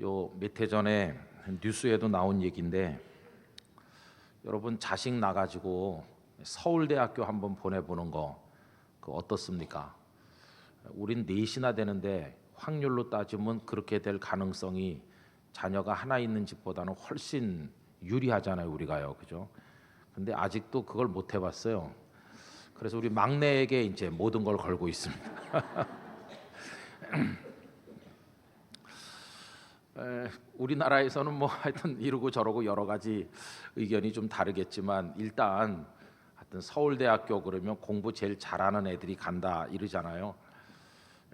요몇해 전에 뉴스에도 나온 얘기인데 여러분 자식 나가지고 서울대학교 한번 보내보는 거 그 어떻습니까? 우린 넷이나 되는데 확률로 따지면 그렇게 될 가능성이 자녀가 하나 있는 집보다는 훨씬 유리하잖아요 우리가요 그죠? 근데 아직도 그걸 못 해봤어요. 그래서 우리 막내에게 이제 모든 걸 걸고 있습니다. 에, 우리나라에서는 뭐 하여튼 이러고 저러고 여러 가지 의견이 좀 다르겠지만 일단 하여튼 서울대학교 그러면 공부 제일 잘하는 애들이 간다 이러잖아요.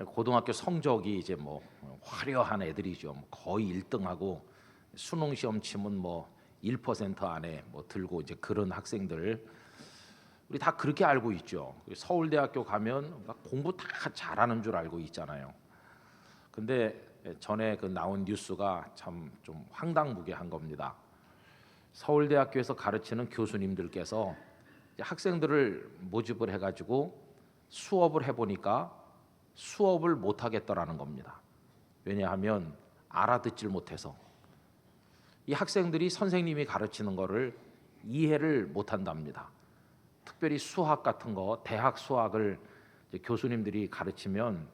고등학교 성적이 이제 뭐 화려한 애들이죠. 뭐 거의 1등하고 수능 시험 치면 뭐 1% 안에 뭐 들고 이제 그런 학생들 우리 다 그렇게 알고 있죠. 서울대학교 가면 막 공부 다 잘하는 줄 알고 있잖아요. 근데 전에 그 나온 뉴스가 참 좀 황당무계한 겁니다. 서울대학교에서 가르치는 교수님들께서 학생들을 모집을 해가지고 수업을 해보니까 수업을 못 하겠더라는 겁니다. 왜냐하면 알아듣질 못해서 이 학생들이 선생님이 가르치는 거를 이해를 못 한답니다. 특별히 수학 같은 거 대학 수학을 교수님들이 가르치면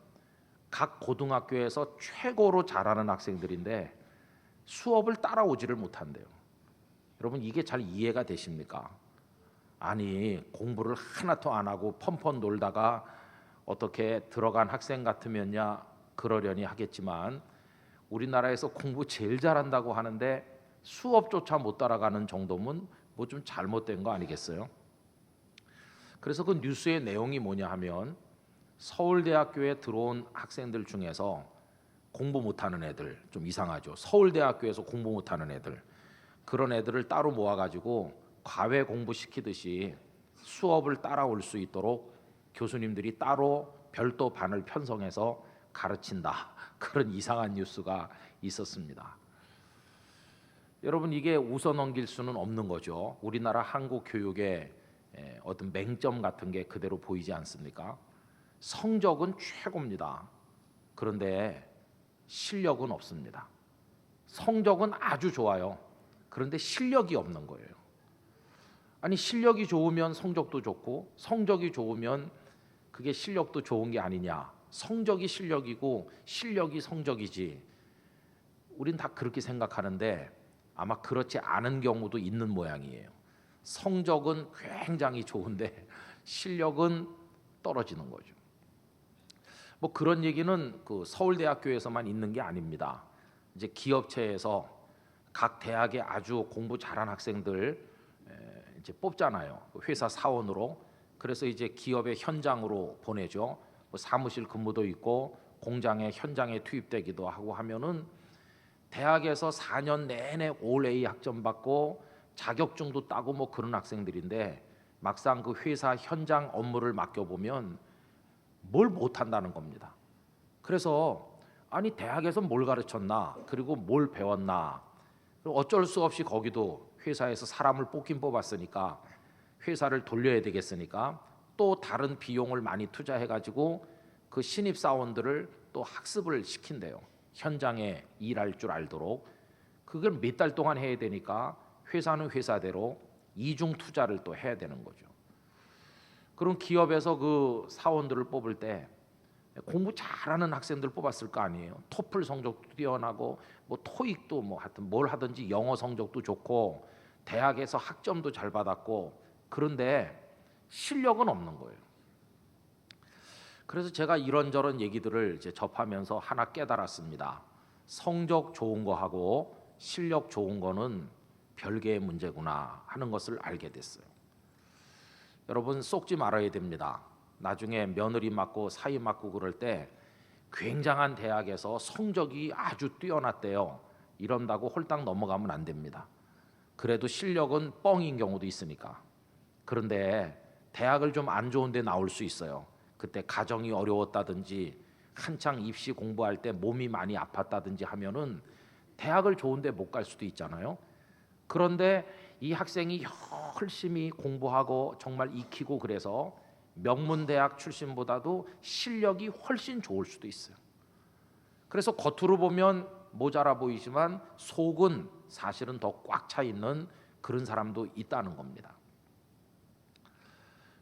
각 고등학교에서 최고로 잘하는 학생들인데 수업을 따라오지를 못한대요. 여러분 이게 잘 이해가 되십니까? 아니 공부를 하나도 안 하고 펀펀 놀다가 어떻게 들어간 학생 같으면야 그러려니 하겠지만 우리나라에서 공부 제일 잘한다고 하는데 수업조차 못 따라가는 정도면 뭐 좀 잘못된 거 아니겠어요? 그래서 그 뉴스의 내용이 뭐냐 하면 서울대학교에 들어온 학생들 중에서 공부 못하는 애들 좀 이상하죠. 서울대학교에서 공부 못하는 애들 그런 애들을 따로 모아가지고 과외 공부 시키듯이 수업을 따라올 수 있도록 교수님들이 따로 별도 반을 편성해서 가르친다 그런 이상한 뉴스가 있었습니다. 여러분 이게 웃어 넘길 수는 없는 거죠. 우리나라 한국 교육의 에, 어떤 맹점 같은 게 그대로 보이지 않습니까? 성적은 최고입니다. 그런데 실력은 없습니다. 성적은 아주 좋아요. 그런데 실력이 없는 거예요. 아니 실력이 좋으면 성적도 좋고 성적이 좋으면 그게 실력도 좋은 게 아니냐? 성적이 실력이고 실력이 성적이지. 우린 다 그렇게 생각하는데 아마 그렇지 않은 경우도 있는 모양이에요. 성적은 굉장히 좋은데 실력은 떨어지는 거죠. 뭐 그런 얘기는 그 서울대학교에서만 있는 게 아닙니다. 이제 기업체에서 각 대학에 아주 공부 잘한 학생들 이제 뽑잖아요. 그 회사 사원으로. 그래서 이제 기업의 현장으로 보내죠. 뭐 사무실 근무도 있고 공장의 현장에 투입되기도 하고 하면은 대학에서 4년 내내 올 A 학점 받고 자격증도 따고 뭐 그런 학생들인데 막상 그 회사 현장 업무를 맡겨 보면 뭘 못한다는 겁니다. 그래서 아니 대학에서 뭘 가르쳤나 그리고 뭘 배웠나 어쩔 수 없이 거기도 회사에서 사람을 뽑긴 뽑았으니까 회사를 돌려야 되겠으니까 또 다른 비용을 많이 투자해 가지고 그 신입 사원들을 또 학습을 시킨대요. 현장에 일할 줄 알도록 그걸 몇 달 동안 해야 되니까 회사는 회사대로 이중 투자를 또 해야 되는 거죠. 그럼 기업에서 그 사원들을 뽑을 때 공부 잘하는 학생들 뽑았을 거 아니에요. 토플 성적도 뛰어나고 뭐 토익도 뭐 하여튼 뭘 하든지 영어 성적도 좋고 대학에서 학점도 잘 받았고 그런데 실력은 없는 거예요. 그래서 제가 이런저런 얘기들을 이제 접하면서 하나 깨달았습니다. 성적 좋은 거하고 실력 좋은 거는 별개의 문제구나 하는 것을 알게 됐어요. 여러분 속지 말아야 됩니다. 나중에 며느리 맡고 사위 맡고 그럴 때 굉장한 대학에서 성적이 아주 뛰어났대요. 이런다고 홀딱 넘어가면 안 됩니다. 그래도 실력은 뻥인 경우도 있으니까. 그런데 대학을 좀 안 좋은 데 나올 수 있어요. 그때 가정이 어려웠다든지 한창 입시 공부할 때 몸이 많이 아팠다든지 하면은 대학을 좋은 데 못 갈 수도 있잖아요. 그런데 이 학생이 열심히 공부하고 정말 익히고 그래서 명문 대학 출신보다도 실력이 훨씬 좋을 수도 있어요. 그래서 겉으로 보면 모자라 보이지만 속은 사실은 더 꽉 차 있는 그런 사람도 있다는 겁니다.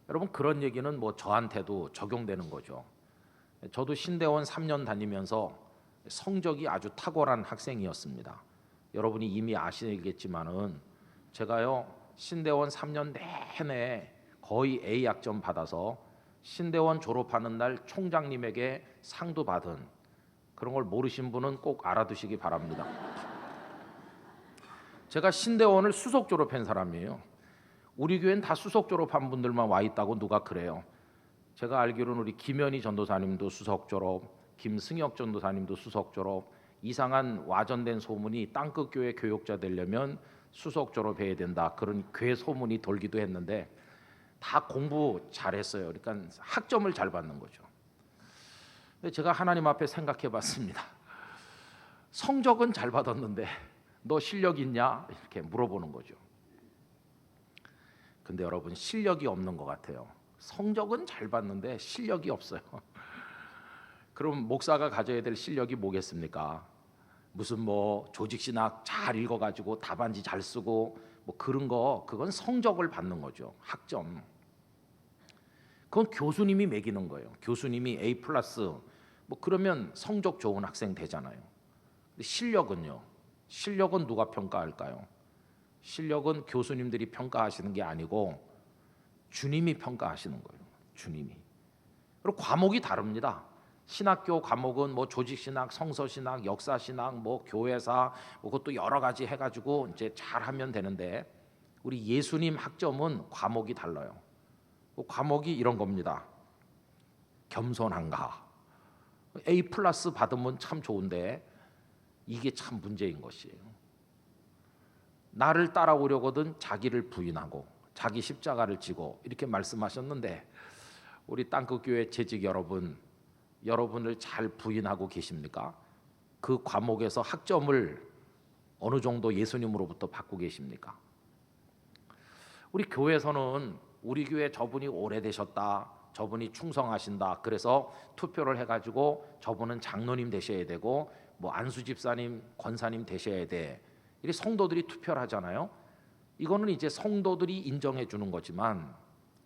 여러분 그런 얘기는 뭐 저한테도 적용되는 거죠. 저도 신대원 3년 다니면서 성적이 아주 탁월한 학생이었습니다. 여러분이 이미 아시겠지만은 제가요 신대원 3년 내내 거의 A 학점 받아서 신대원 졸업하는 날 총장님에게 상도 받은 그런 걸 모르신 분은 꼭 알아두시기 바랍니다. 제가 신대원을 수석 졸업한 사람이에요. 우리 교회는 다 수석 졸업한 분들만 와 있다고 누가 그래요. 제가 알기로는 우리 김현희 전도사님도 수석 졸업, 김승혁 전도사님도 수석 졸업, 이상한 와전된 소문이 땅끝 교회 교육자 되려면 수석 졸업해야 된다. 그런 괴 소문이 돌기도 했는데 다 공부 잘했어요. 그러니까 학점을 잘 받는 거죠. 근데 제가 하나님 앞에 생각해 봤습니다. 성적은 잘 받았는데 너 실력 있냐? 이렇게 물어보는 거죠. 근데 여러분 실력이 없는 것 같아요. 성적은 잘 받는데 실력이 없어요. 그럼 목사가 가져야 될 실력이 뭐겠습니까? 무슨 뭐 조직 신학 잘 읽어 가지고 답안지 잘 쓰고 뭐 그런 거 그건 성적을 받는 거죠. 학점. 그건 교수님이 매기는 거예요. 교수님이 A 플러스 뭐 그러면 성적 좋은 학생 되잖아요. 실력은요. 실력은 누가 평가할까요? 실력은 교수님들이 평가하시는 게 아니고 주님이 평가하시는 거예요. 주님이. 그리고 과목이 다릅니다. 신학교 과목은 뭐 조직 신학, 성서 신학, 역사 신학, 뭐 교회사 뭐 그것도 여러 가지 해 가지고 이제 잘하면 되는데 우리 예수님 학점은 과목이 달라요. 그 과목이 이런 겁니다. 겸손한가? A 플러스 받으면 참 좋은데 이게 참 문제인 것이에요. 나를 따라오려거든 자기를 부인하고 자기 십자가를 지고 이렇게 말씀하셨는데 우리 땅끝 교회 재직 여러분 여러분을 잘 부인하고 계십니까? 그 과목에서 학점을 어느 정도 예수님으로부터 받고 계십니까? 우리 교회에서는 우리 교회 저분이 오래되셨다. 저분이 충성하신다. 그래서 투표를 해 가지고 저분은 장로님 되셔야 되고 뭐 안수 집사님, 권사님 되셔야 돼. 이렇게 성도들이 투표를 하잖아요. 이거는 이제 성도들이 인정해 주는 거지만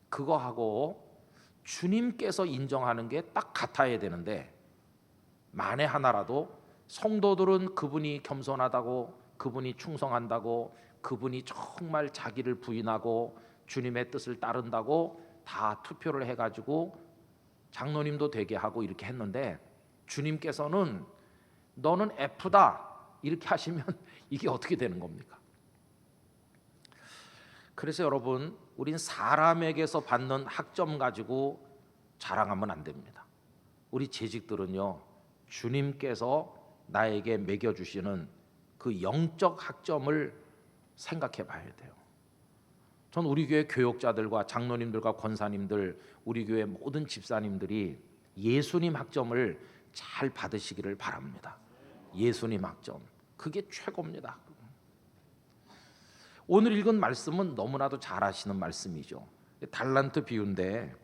그거하고 주님께서 인정하는 게 딱 같아야 되는데 만에 하나라도 성도들은 그분이 겸손하다고 그분이 충성한다고 그분이 정말 자기를 부인하고 주님의 뜻을 따른다고 다 투표를 해 가지고 장로님도 되게 하고 이렇게 했는데 주님께서는 너는 F다 이렇게 하시면 이게 어떻게 되는 겁니까? 그래서 여러분, 우린 사람에게서 받는 학점 가지고 자랑하면 안 됩니다. 우리 재직들은요, 주님께서 나에게 매겨 주시는 그 영적 학점을 생각해 봐야 돼요. 전 우리 교회 교역자들과 장로님들과 권사님들, 우리 교회 모든 집사님들이 예수님 학점을 잘 받으시기를 바랍니다. 예수님 학점. 그게 최고입니다. 오늘 읽은 말씀은 너무나도 잘 아시는 말씀이죠. 달란트 비유인데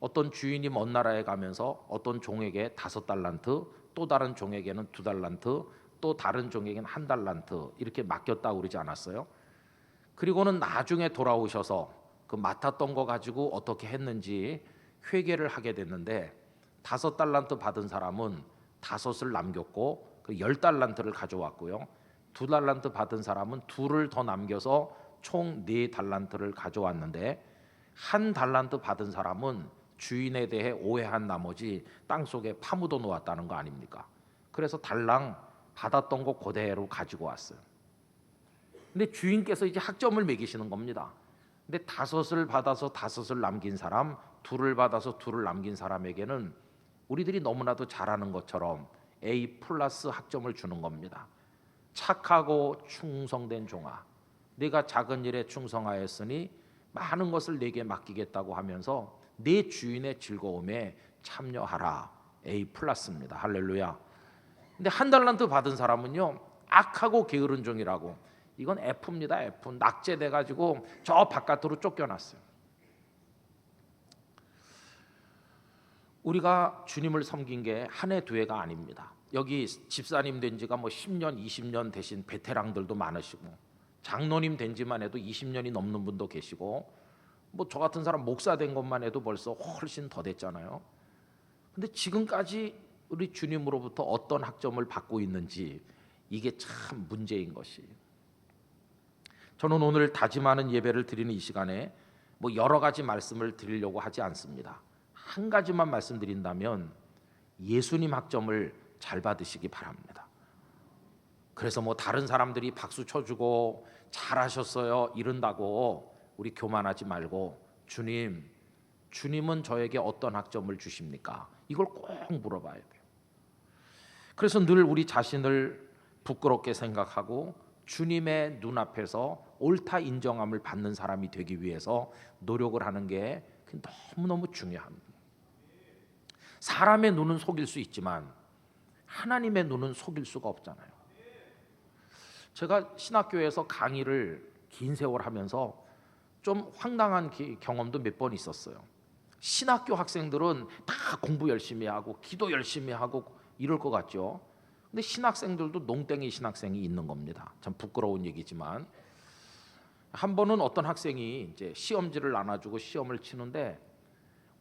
어떤 주인이 먼 나라에 가면서 어떤 종에게 다섯 달란트, 또 다른 종에게는 두 달란트, 또 다른 종에게는 한 달란트 이렇게 맡겼다 그러지 않았어요? 그리고는 나중에 돌아오셔서 그 맡았던 거 가지고 어떻게 했는지 회개를 하게 됐는데 다섯 달란트 받은 사람은 다섯을 남겼고 그 열 달란트를 가져왔고요. 두 달란트 받은 사람은 둘을 더 남겨서 총 네 달란트를 가져왔는데 한 달란트 받은 사람은 주인에 대해 오해한 나머지 땅 속에 파묻어 놓았다는 거 아닙니까? 그래서 달랑 받았던 거 그대로 가지고 왔어요. 근데 주인께서 이제 학점을 매기시는 겁니다. 근데 다섯을 받아서 다섯을 남긴 사람, 둘을 받아서 둘을 남긴 사람에게는 우리들이 너무나도 잘하는 것처럼 A 플러스 학점을 주는 겁니다. 착하고 충성된 종아, 네가 작은 일에 충성하였으니 많은 것을 내게 맡기겠다고 하면서 내 주인의 즐거움에 참여하라. A 플러스입니다. 할렐루야. 근데 한 달란트 받은 사람은요 악하고 게으른 종이라고 이건 F입니다. F 낙제돼 가지고 저 바깥으로 쫓겨났어요. 우리가 주님을 섬긴 게 한 해 두 해가 아닙니다. 여기 집사님 된 지가 뭐 10년, 20년 되신 베테랑들도 많으시고 장로님 된 지만 해도 20년이 넘는 분도 계시고 뭐 저 같은 사람 목사 된 것만 해도 벌써 훨씬 더 됐잖아요. 근데 지금까지 우리 주님으로부터 어떤 학점을 받고 있는지 이게 참 문제인 것이. 저는 오늘 다짐하는 예배를 드리는 이 시간에 뭐 여러 가지 말씀을 드리려고 하지 않습니다. 한 가지만 말씀드린다면 예수님 학점을 잘 받으시기 바랍니다. 그래서 뭐 다른 사람들이 박수 쳐주고 잘하셨어요 이런다고 우리 교만하지 말고 주님, 주님은 저에게 어떤 학점을 주십니까? 이걸 꼭 물어봐야 돼요. 그래서 늘 우리 자신을 부끄럽게 생각하고 주님의 눈앞에서 옳다 인정함을 받는 사람이 되기 위해서 노력을 하는 게 너무너무 중요합니다. 사람의 눈은 속일 수 있지만 하나님의 눈은 속일 수가 없잖아요. 제가 신학교에서 강의를 긴 세월 하면서 좀 황당한 기- 경험도 몇 번 있었어요. 신학교 학생들은 다 공부 열심히 하고 기도 열심히 하고 이럴 것 같죠. 근데 신학생들도 농땡이 신학생이 있는 겁니다. 참 부끄러운 얘기지만 한 번은 어떤 학생이 이제 시험지를 나눠주고 시험을 치는데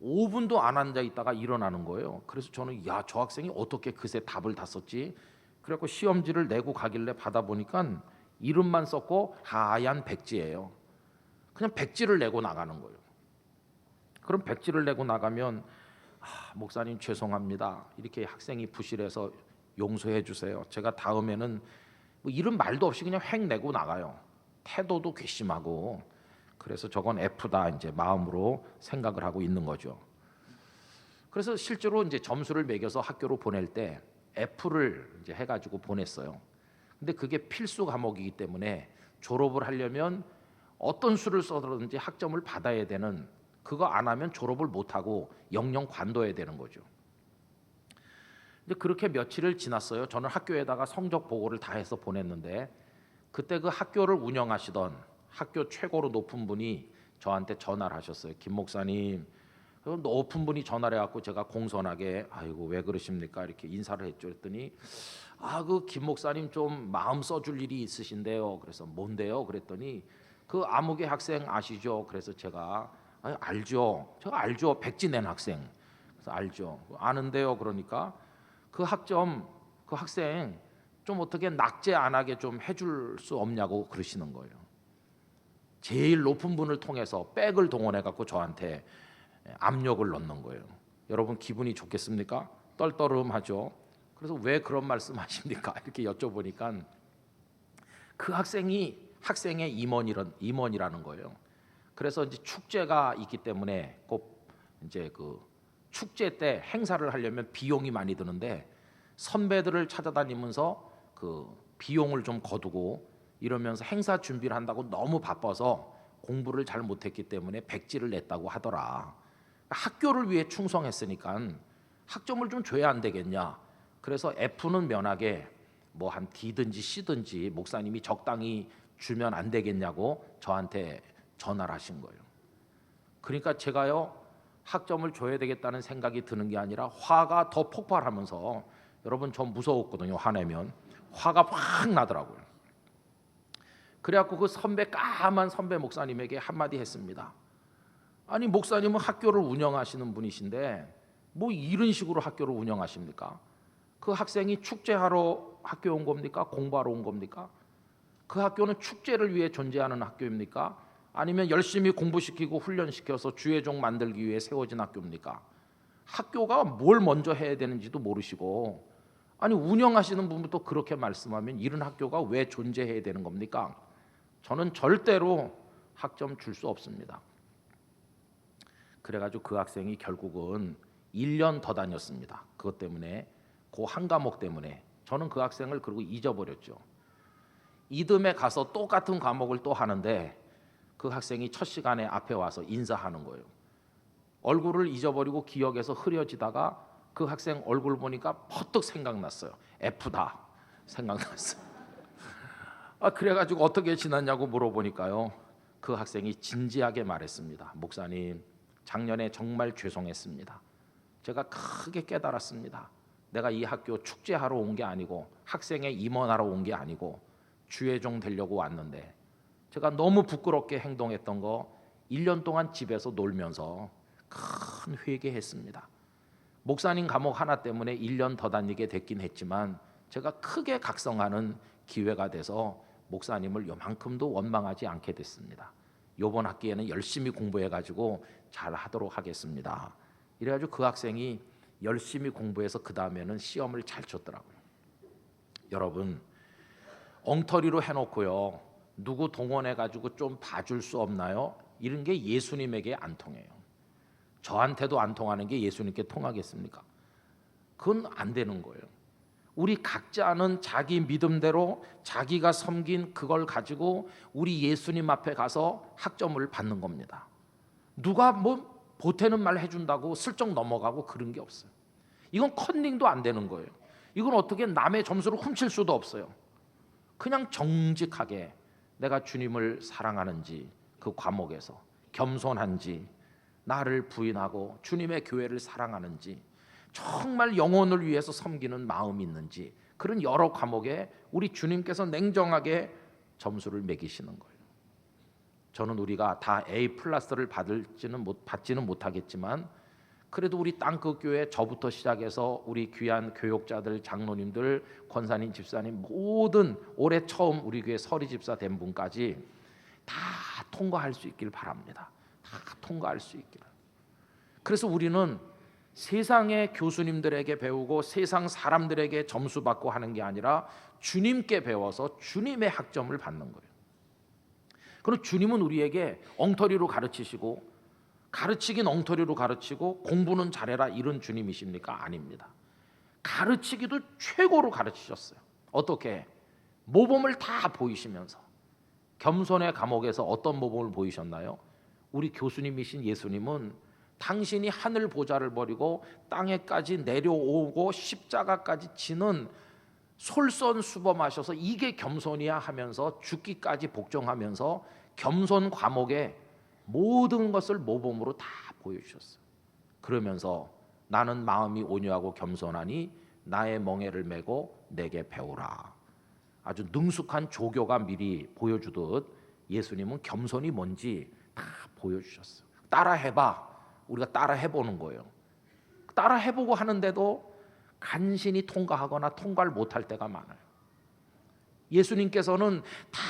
5분도 안 앉아 있다가 일어나는 거예요. 그래서 저는 야 저 학생이 어떻게 그새 답을 다 썼지? 그래갖고 시험지를 내고 가길래 받아 보니까 이름만 썼고 하얀 백지예요. 그냥 백지를 내고 나가는 거예요. 그럼 백지를 내고 나가면 아, 목사님 죄송합니다. 이렇게 학생이 부실해서 용서해 주세요. 제가 다음에는 뭐 이런 말도 없이 그냥 획 내고 나가요. 태도도 괘씸하고 그래서 저건 F다 이제 마음으로 생각을 하고 있는 거죠. 그래서 실제로 이제 점수를 매겨서 학교로 보낼 때 F를 이제 해가지고 보냈어요. 근데 그게 필수 과목이기 때문에 졸업을 하려면 어떤 수를 써든지 학점을 받아야 되는 그거 안 하면 졸업을 못 하고 영영 관둬야 되는 거죠. 근데 그렇게 며칠을 지났어요. 저는 학교에다가 성적 보고를 다 해서 보냈는데 그때 그 학교를 운영하시던 학교 최고로 높은 분이 저한테 전화를 하셨어요. 김 목사님, 그 높은 분이 전화를 해갖고 제가 공손하게 아이고 왜 그러십니까 이렇게 인사를 했죠. 그랬더니 아 그 김 목사님 좀 마음 써줄 일이 있으신데요. 그래서 뭔데요? 그랬더니 그 아무개 학생 아시죠? 그래서 제가 아, 알죠. 제가 알죠. 백지 낸 학생. 그래서 알죠. 아는데요. 그러니까 그 학점 그 학생 좀 어떻게 낙제 안 하게 좀 해줄 수 없냐고 그러시는 거예요. 제일 높은 분을 통해서 백을 동원해 갖고 저한테 압력을 넣는 거예요. 여러분 기분이 좋겠습니까? 떨떠름하죠. 그래서 왜 그런 말씀하십니까? 이렇게 여쭤보니까 그 학생이 학생의 임원이란 임원이라는 거예요. 그래서 이제 축제가 있기 때문에 꼭 이제 그 축제 때 행사를 하려면 비용이 많이 드는데 선배들을 찾아다니면서 그 비용을 좀 거두고 이러면서 행사 준비를 한다고 너무 바빠서 공부를 잘 못했기 때문에 백지를 냈다고 하더라. 학교를 위해 충성했으니까 학점을 좀 줘야 안 되겠냐. 그래서 F는 면하게 뭐 한 D든지 C든지 목사님이 적당히 주면 안 되겠냐고 저한테 전화를 하신 거예요. 그러니까 제가요 학점을 줘야 되겠다는 생각이 드는 게 아니라 화가 더 폭발하면서 여러분 저 무서웠거든요 화내면 화가 확 나더라고요. 그래갖고 그 선배 까만 선배 목사님에게 한마디 했습니다. 아니 목사님은 학교를 운영하시는 분이신데 뭐 이런 식으로 학교를 운영하십니까? 그 학생이 축제하러 학교 온 겁니까? 공부하러 온 겁니까? 그 학교는 축제를 위해 존재하는 학교입니까? 아니면 열심히 공부시키고 훈련시켜서 주의 종 만들기 위해 세워진 학교입니까? 학교가 뭘 먼저 해야 되는지도 모르시고 아니 운영하시는 분부터 그렇게 말씀하면 이런 학교가 왜 존재해야 되는 겁니까? 저는 절대로 학점 줄 수 없습니다. 그래가지고 그 학생이 결국은 1년 더 다녔습니다. 그것 때문에 그 한 과목 때문에 저는 그 학생을 그리고 잊어버렸죠. 이듬해 가서 똑같은 과목을 또 하는데 그 학생이 첫 시간에 앞에 와서 인사하는 거예요. 얼굴을 잊어버리고 기억에서 흐려지다가 그 학생 얼굴 보니까 퍼뜩 생각났어요. F다 생각났어요. 아 그래가지고 어떻게 지났냐고 물어보니까요. 그 학생이 진지하게 말했습니다. 목사님, 작년에 정말 죄송했습니다. 제가 크게 깨달았습니다. 내가 이 학교 축제하러 온 게 아니고 학생회 임원하러 온 게 아니고 주의 종 되려고 왔는데 제가 너무 부끄럽게 행동했던 거 1년 동안 집에서 놀면서 큰 회개했습니다. 목사님 감옥 하나 때문에 1년 더 다니게 됐긴 했지만 제가 크게 각성하는 기회가 돼서 목사님을 요만큼도 원망하지 않게 됐습니다. 요번 학기에는 열심히 공부해 가지고 잘 하도록 하겠습니다. 이래 가지고 그 학생이 열심히 공부해서 그 다음에는 시험을 잘 쳤더라고요. 여러분 엉터리로 해 놓고요 누구 동원해 가지고 좀 봐줄 수 없나요? 이런 게 예수님에게 안 통해요. 저한테도 안 통하는 게 예수님께 통하겠습니까? 그건 안 되는 거예요. 우리 각자는 자기 믿음대로 자기가 섬긴 그걸 가지고 우리 예수님 앞에 가서 학점을 받는 겁니다. 누가 뭐 보태는 말 해준다고 슬쩍 넘어가고 그런 게 없어요. 이건 컨닝도 안 되는 거예요. 이건 어떻게 남의 점수를 훔칠 수도 없어요. 그냥 정직하게 내가 주님을 사랑하는지 그 과목에서 겸손한지 나를 부인하고 주님의 교회를 사랑하는지 정말 영혼을 위해서 섬기는 마음이 있는지 그런 여러 과목에 우리 주님께서 냉정하게 점수를 매기시는 거예요. 저는 우리가 다 A 플러스를 받을지는 못 받지는 못하겠지만 그래도 우리 땅끝 교회 저부터 시작해서 우리 귀한 교육자들, 장로님들, 권사님, 집사님 모든 올해 처음 우리 교회 서리 집사 된 분까지 다 통과할 수 있길 바랍니다. 다 통과할 수 있기를. 그래서 우리는 세상의 교수님들에게 배우고 세상 사람들에게 점수 받고 하는 게 아니라 주님께 배워서 주님의 학점을 받는 거예요. 그럼 주님은 우리에게 엉터리로 가르치시고 가르치긴 엉터리로 가르치고 공부는 잘해라 이런 주님이십니까? 아닙니다. 가르치기도 최고로 가르치셨어요. 어떻게? 모범을 다 보이시면서 겸손의 감옥에서 어떤 모범을 보이셨나요? 우리 교수님이신 예수님은 당신이 하늘 보좌를 버리고 땅에까지 내려오고 십자가까지 지는 솔선수범하셔서 이게 겸손이야 하면서 죽기까지 복종하면서 겸손 과목에 모든 것을 모범으로 다 보여주셨어요. 그러면서 나는 마음이 온유하고 겸손하니 나의 멍에를 메고 내게 배우라. 아주 능숙한 조교가 미리 보여주듯 예수님은 겸손이 뭔지 다 보여주셨어요. 따라 해봐. 우리가 따라 해보는 거예요. 따라 해보고 하는데도 간신히 통과하거나 통과를 못할 때가 많아요. 예수님께서는 다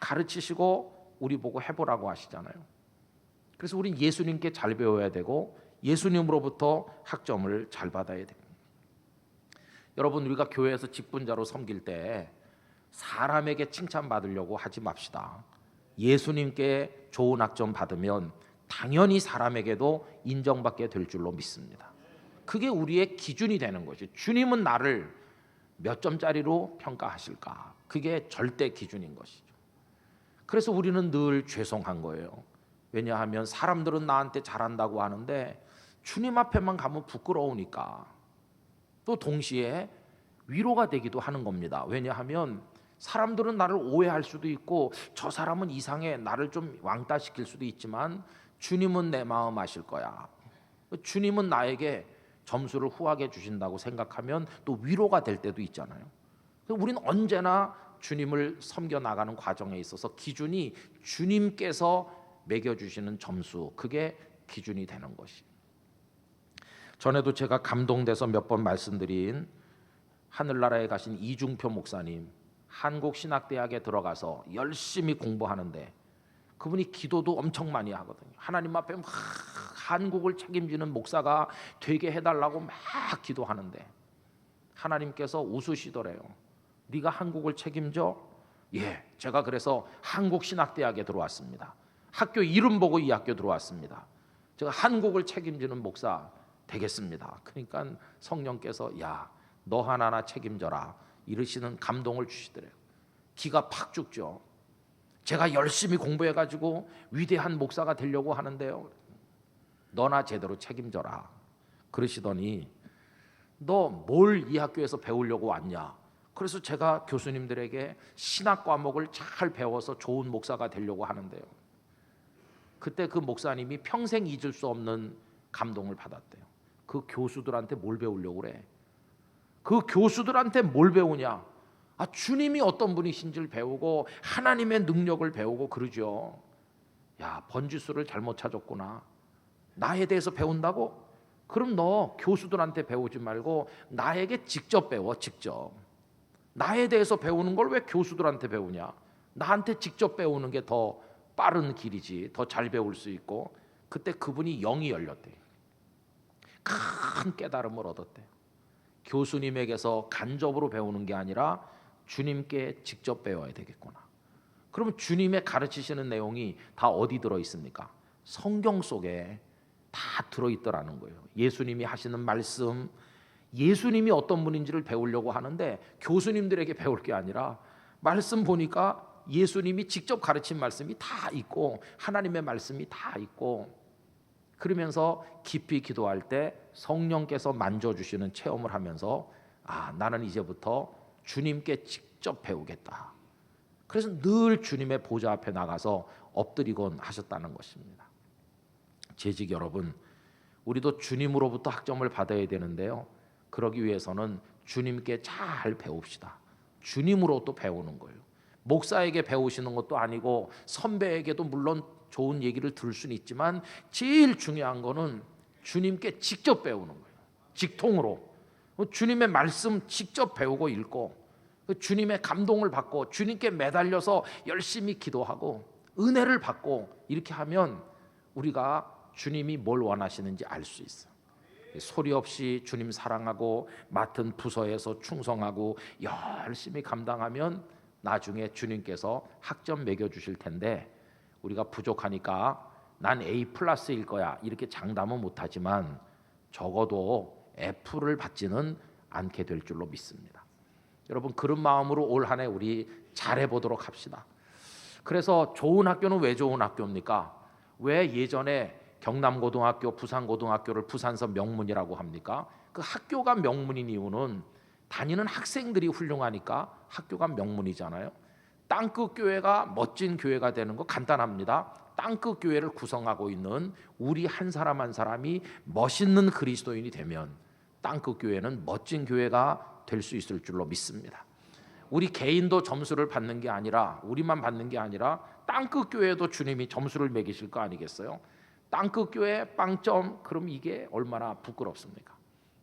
가르치시고 우리 보고 해보라고 하시잖아요. 그래서 우린 예수님께 잘 배워야 되고 예수님으로부터 학점을 잘 받아야 됩니다. 여러분 우리가 교회에서 직분자로 섬길 때 사람에게 칭찬받으려고 하지 맙시다. 예수님께 좋은 학점 받으면 당연히 사람에게도 인정받게 될 줄로 믿습니다. 그게 우리의 기준이 되는 것이 주님은 나를 몇 점짜리로 평가하실까? 그게 절대 기준인 것이죠. 그래서 우리는 늘 죄송한 거예요. 왜냐하면 사람들은 나한테 잘한다고 하는데 주님 앞에만 가면 부끄러우니까 또 동시에 위로가 되기도 하는 겁니다. 왜냐하면 사람들은 나를 오해할 수도 있고 저 사람은 이상해 나를 좀 왕따시킬 수도 있지만 주님은 내 마음 아실 거야. 주님은 나에게 점수를 후하게 주신다고 생각하면 또 위로가 될 때도 있잖아요. 우리는 언제나 주님을 섬겨 나가는 과정에 있어서 기준이 주님께서 매겨 주시는 점수 그게 기준이 되는 것이. 전에도 제가 감동돼서 몇 번 말씀드린 하늘나라에 가신 이중표 목사님 한국 신학대학에 들어가서 열심히 공부하는데 그분이 기도도 엄청 많이 하거든요. 하나님 앞에 막 한국을 책임지는 목사가 되게 해달라고 막 기도하는데 하나님께서 웃으시더래요. 네가 한국을 책임져? 예, 제가 그래서 한국 신학대학에 들어왔습니다. 학교 이름 보고 이 학교 들어왔습니다. 제가 한국을 책임지는 목사 되겠습니다. 그러니까 성령께서 야, 너 하나하나 책임져라. 이러시는 감동을 주시더래요. 기가 팍 죽죠. 제가 열심히 공부해 가지고 위대한 목사가 되려고 하는데요. 너나 제대로 책임져라. 그러시더니 너 뭘 이 학교에서 배우려고 왔냐? 그래서 제가 교수님들에게 신학 과목을 잘 배워서 좋은 목사가 되려고 하는데요. 그때 그 목사님이 평생 잊을 수 없는 감동을 받았대요. 그 교수들한테 뭘 배우려고 그래? 그 교수들한테 뭘 배우냐? 아, 주님이 어떤 분이신지를 배우고 하나님의 능력을 배우고 그러죠. 야, 번지수를 잘못 찾았구나. 나에 대해서 배운다고? 그럼 너 교수들한테 배우지 말고 나에게 직접 배워, 직접. 나에 대해서 배우는 걸 왜 교수들한테 배우냐? 나한테 직접 배우는 게 더 빠른 길이지, 더 잘 배울 수 있고. 그때 그분이 영이 열렸대. 큰 깨달음을 얻었대. 교수님에게서 간접으로 배우는 게 아니라 주님께 직접 배워야 되겠구나. 그러면 주님의 가르치시는 내용이 다 어디 들어 있습니까? 성경 속에 다 들어 있더라는 거예요. 예수님이 하시는 말씀, 예수님이 어떤 분인지를 배우려고 하는데 교수님들에게 배울 게 아니라 말씀 보니까 예수님이 직접 가르친 말씀이 다 있고 하나님의 말씀이 다 있고 그러면서 깊이 기도할 때 성령께서 만져 주시는 체험을 하면서 아 나는 이제부터 주님께 직접 배우겠다. 그래서 늘 주님의 보좌 앞에 나가서 엎드리곤 하셨다는 것입니다. 재직 여러분, 우리도 주님으로부터 학점을 받아야 되는데요. 그러기 위해서는 주님께 잘 배웁시다. 주님으로 또 배우는 거예요. 목사에게 배우시는 것도 아니고 선배에게도 물론 좋은 얘기를 들을 수는 있지만 제일 중요한 거는 주님께 직접 배우는 거예요. 직통으로 주님의 말씀 직접 배우고 읽고 그 주님의 감동을 받고 주님께 매달려서 열심히 기도하고 은혜를 받고 이렇게 하면 우리가 주님이 뭘 원하시는지 알 수 있어. 소리 없이 주님 사랑하고 맡은 부서에서 충성하고 열심히 감당하면 나중에 주님께서 학점 매겨 주실 텐데 우리가 부족하니까 난 A 플러스일 거야 이렇게 장담은 못하지만 적어도 F를 받지는 않게 될 줄로 믿습니다. 여러분 그런 마음으로 올 한 해 우리 잘해 보도록 합시다. 그래서 좋은 학교는 왜 좋은 학교입니까? 왜 예전에 경남고등학교, 부산고등학교를 부산서 명문이라고 합니까? 그 학교가 명문인 이유는 다니는 학생들이 훌륭하니까 학교가 명문이잖아요. 땅끝 교회가 멋진 교회가 되는 거 간단합니다. 땅끝 교회를 구성하고 있는 우리 한 사람 한 사람이 멋있는 그리스도인이 되면 땅끝 교회는 멋진 교회가 될 수 있을 줄로 믿습니다. 우리 개인도 점수를 받는 게 아니라 우리만 받는 게 아니라 땅끝 교회도 주님이 점수를 매기실 거 아니겠어요? 땅끝 교회 빵점 그럼 이게 얼마나 부끄럽습니까?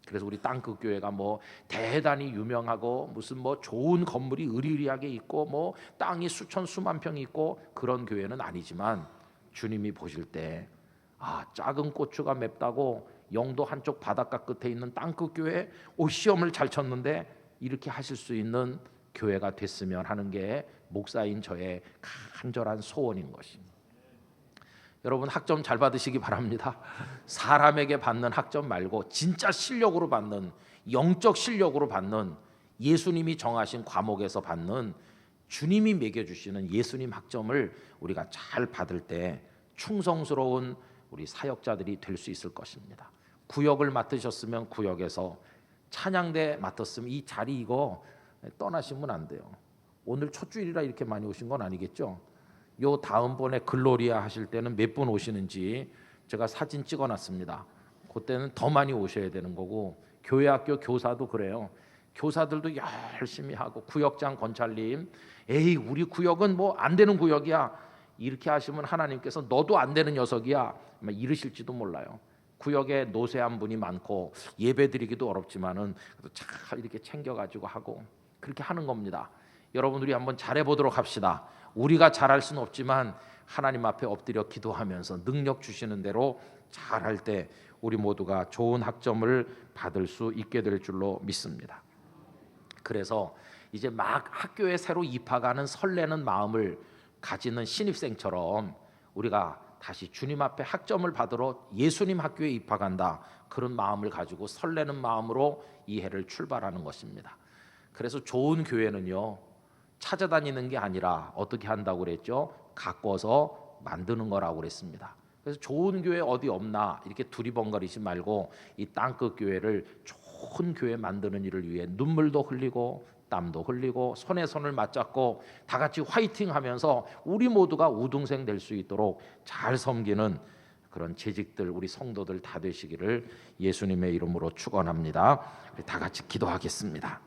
그래서 우리 땅끝 교회가 뭐 대단히 유명하고 무슨 뭐 좋은 건물이 의리의리하게 있고 뭐 땅이 수천 수만 평 있고 그런 교회는 아니지만 주님이 보실 때 아, 작은 고추가 맵다고 영도 한쪽 바닷가 끝에 있는 땅끝 교회 오 시험을 잘 쳤는데 이렇게 하실 수 있는 교회가 됐으면 하는 게 목사인 저의 간절한 소원인 것입니다. 여러분 학점 잘 받으시기 바랍니다. 사람에게 받는 학점 말고 진짜 실력으로 받는 영적 실력으로 받는 예수님이 정하신 과목에서 받는 주님이 매겨 주시는 예수님 학점을 우리가 잘 받을 때 충성스러운 우리 사역자들이 될 수 있을 것입니다. 구역을 맡으셨으면 구역에서 찬양대 맡았으면 이 자리 이거 떠나시면 안 돼요. 오늘 첫 주일이라 이렇게 많이 오신 건 아니겠죠? 요 다음번에 글로리아 하실 때는 몇 분 오시는지 제가 사진 찍어놨습니다. 그때는 더 많이 오셔야 되는 거고 교회 학교 교사도 그래요. 교사들도 열심히 하고 구역장 권찰님, 에이 우리 구역은 뭐 안 되는 구역이야. 이렇게 하시면 하나님께서 너도 안 되는 녀석이야. 막 이러실지도 몰라요. 구역에 노쇠한 분이 많고 예배드리기도 어렵지만은 잘 이렇게 챙겨가지고 하고 그렇게 하는 겁니다. 여러분 우리 한번 잘해 보도록 합시다. 우리가 잘할 수는 없지만 하나님 앞에 엎드려 기도하면서 능력 주시는 대로 잘할 때 우리 모두가 좋은 학점을 받을 수 있게 될 줄로 믿습니다. 그래서 이제 막 학교에 새로 입학하는 설레는 마음을 가지는 신입생처럼 우리가 다시 주님 앞에 학점을 받으러 예수님 학교에 입학한다 그런 마음을 가지고 설레는 마음으로 이 해를 출발하는 것입니다. 그래서 좋은 교회는요 찾아다니는 게 아니라 어떻게 한다고 그랬죠? 가꿔서 만드는 거라고 그랬습니다. 그래서 좋은 교회 어디 없나 이렇게 두리번거리지 말고 이 땅끝 교회를 좋은 교회 만드는 일을 위해 눈물도 흘리고 땀도 흘리고 손에 손을 맞잡고 다 같이 화이팅 하면서 우리 모두가 우등생 될 수 있도록 잘 섬기는 그런 재직들 우리 성도들 다 되시기를 예수님의 이름으로 축원합니다. 다 같이 기도하겠습니다.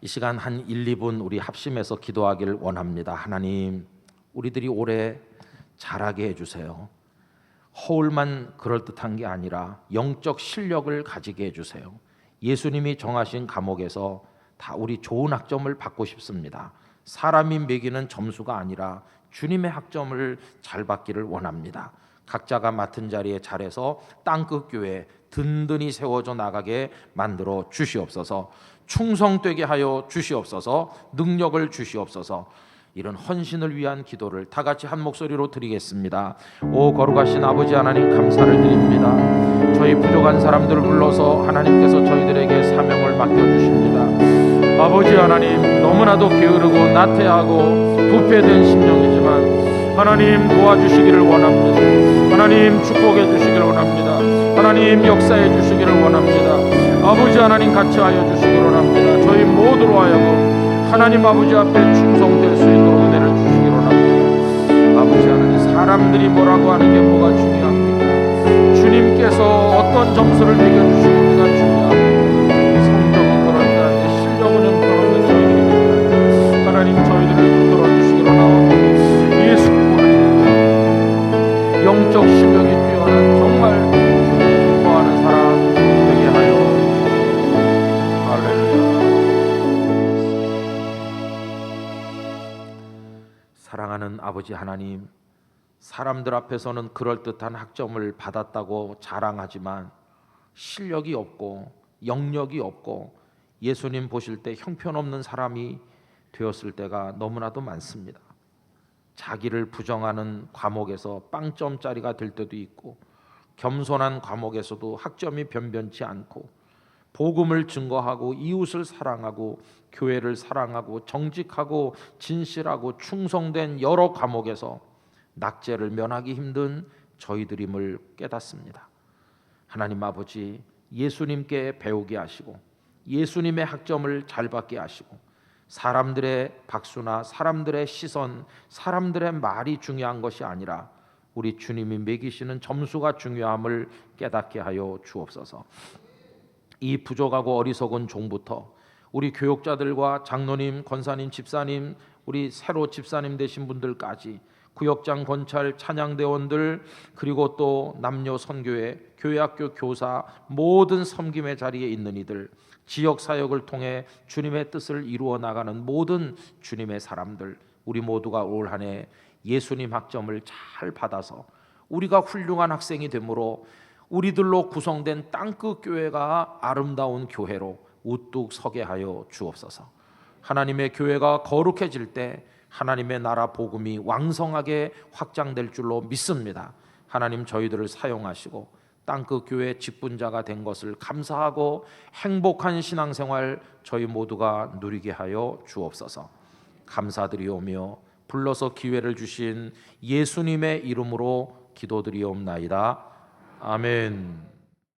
이 시간 한 1, 2분 우리 합심해서 기도하길 원합니다. 하나님, 우리들이 올해 잘하게 해 주세요. 허울만 그럴듯한 게 아니라 영적 실력을 가지게 해 주세요. 예수님이 정하신 감옥에서 다 우리 좋은 학점을 받고 싶습니다. 사람이 매기는 점수가 아니라 주님의 학점을 잘 받기를 원합니다. 각자가 맡은 자리에 잘해서 땅끝 교회 든든히 세워져 나가게 만들어 주시옵소서. 충성되게 하여 주시옵소서. 능력을 주시옵소서. 이런 헌신을 위한 기도를 다 같이 한 목소리로 드리겠습니다. 오 거룩하신 아버지 하나님 감사를 드립니다. 저희 부족한 사람들을 불러서 하나님께서 저희들에게 사명을 맡겨 주십니다. 아버지 하나님 너무나도 게으르고 나태하고 부패된 심령이지만 하나님 도와주시기를 원합니다. 하나님 축복해 주시기를 원합니다. 하나님 역사해 주시기를 원합니다. 아버지 하나님 같이 하여 주시기를 원합니다. 저희 모두로 하여금 하나님 아버지 앞에 충성될 수 있도록 은혜를 주시기를 원합니다. 아버지 하나님 사람들이 뭐라고 하는 게 뭐가 중요합니까? 주님께서 어떤 점수를 매겨주시는가 중요합니다. 성적은 그럴듯한데 실력은 형편없는 저희들입니다. 하나님 저희들을 붙들어 주시기로 나오고 예수 영적 실력 아버지 하나님, 사람들 앞에서는 그럴듯한 학점을 받았다고 자랑하지만 실력이 없고 영력이 없고 예수님 보실 때 형편없는 사람이 되었을 때가 너무나도 많습니다. 자기를 부정하는 과목에서 빵점짜리가 될 때도 있고 겸손한 과목에서도 학점이 변변치 않고 복음을 증거하고 이웃을 사랑하고 교회를 사랑하고 정직하고 진실하고 충성된 여러 과목에서 낙제를 면하기 힘든 저희들임을 깨닫습니다. 하나님 아버지 예수님께 배우게 하시고 예수님의 학점을 잘 받게 하시고 사람들의 박수나 사람들의 시선, 사람들의 말이 중요한 것이 아니라 우리 주님이 매기시는 점수가 중요함을 깨닫게 하여 주옵소서. 이 부족하고 어리석은 종부터 우리 교육자들과 장로님, 권사님, 집사님, 우리 새로 집사님 되신 분들까지 구역장, 권찰, 찬양대원들 그리고 또 남녀 선교회, 교회학교 교사 모든 섬김의 자리에 있는 이들 지역 사역을 통해 주님의 뜻을 이루어 나가는 모든 주님의 사람들 우리 모두가 올 한해 예수님 학점을 잘 받아서 우리가 훌륭한 학생이 되므로 우리들로 구성된 땅끝 교회가 아름다운 교회로 우뚝 서게 하여 주옵소서. 하나님의 교회가 거룩해질 때 하나님의 나라 복음이 왕성하게 확장될 줄로 믿습니다. 하나님 저희들을 사용하시고 땅끝 교회 직분자가 된 것을 감사하고 행복한 신앙생활 저희 모두가 누리게 하여 주옵소서. 감사드리오며 불러서 기회를 주신 예수님의 이름으로 기도드리옵나이다. 아멘.